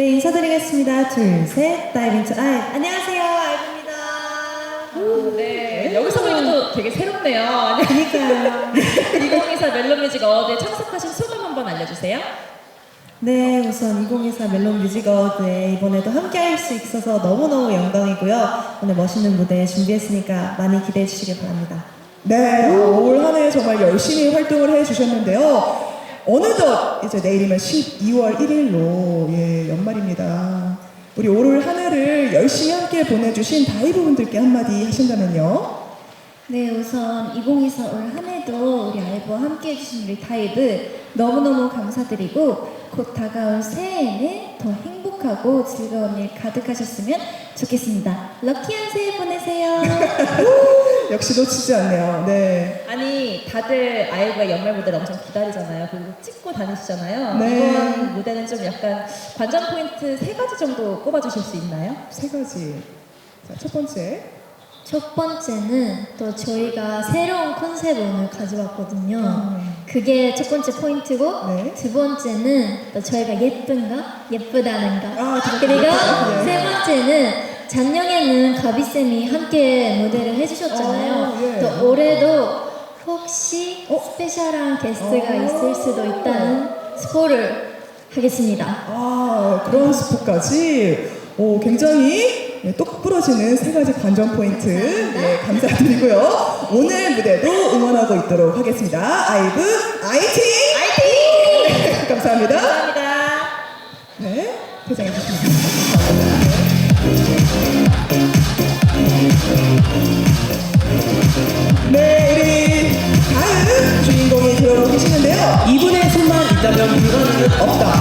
네, 인사드리겠습니다. 둘, 셋, 다이브 인투 아이. 안녕하세요, 아이브입니다. 네, 여기서 보니까 또 되게 새롭네요. 그니까요. 2024 멜로뮤직 어워드에 참석하신 소감 한번 알려주세요. 네, 우선 2024 멜론 뮤직 어워드에 이번에도 함께 할 수 있어서 너무너무 영광이고요. 오늘 멋있는 무대 준비했으니까 많이 기대해 주시길 바랍니다. 네, 어, 올한 해 정말 열심히 활동을 해주셨는데요. 어느덧 이제 내일이면 12월 1일로 예, 연말입니다. 우리 올 한 해를 열심히 함께 보내주신 다이브 분들께 한마디 하신다면요. 네, 우선 2024 올 한 해도 우리 아이브와 함께 해주신 우리 다이브 너무너무 감사드리고 곧 다가올 새해에는 더 행복하고 즐거운 일 가득하셨으면 좋겠습니다. 럭키한 새해 보내세요. 역시 놓치지 않네요. 네. 아니, 다들 아이브의 연말 무대를 엄청 기다리잖아요. 그리고 찍고 다니시잖아요. 네. 이번 무대는 좀 약간 관전 포인트 세 가지 정도 꼽아주실 수 있나요? 세 가지. 자, 첫 번째. 첫 번째는 또 저희가 새로운 컨셉을 오늘 가져왔거든요. 그게 첫 번째 포인트고 네. 두 번째는 또 저희가 예쁜가 예쁘다는 거 아, 그리고 예쁘다. 네. 세 번째는 작년에는 가비쌤이 함께 무대를 해주셨잖아요. 어, 예. 또 올해도 혹시 스페셜한 게스트가 어. 있을 수도 있다는 스포를 하겠습니다. 아, 그런 스포까지. 오, 굉장히 네, 똑 부러지는 세 가지 관전 포인트. 네, 감사드리고요. 오늘 무대도 응원하고 있도록 하겠습니다. 아이브, 아이팅! 아이팅! 감사합니다. 감사합니다. 네, 퇴장해 주시면 네, 우리 다음 주인공이 들어오고 계시는데요. 이분의 손만 있다면 불가능은 없다.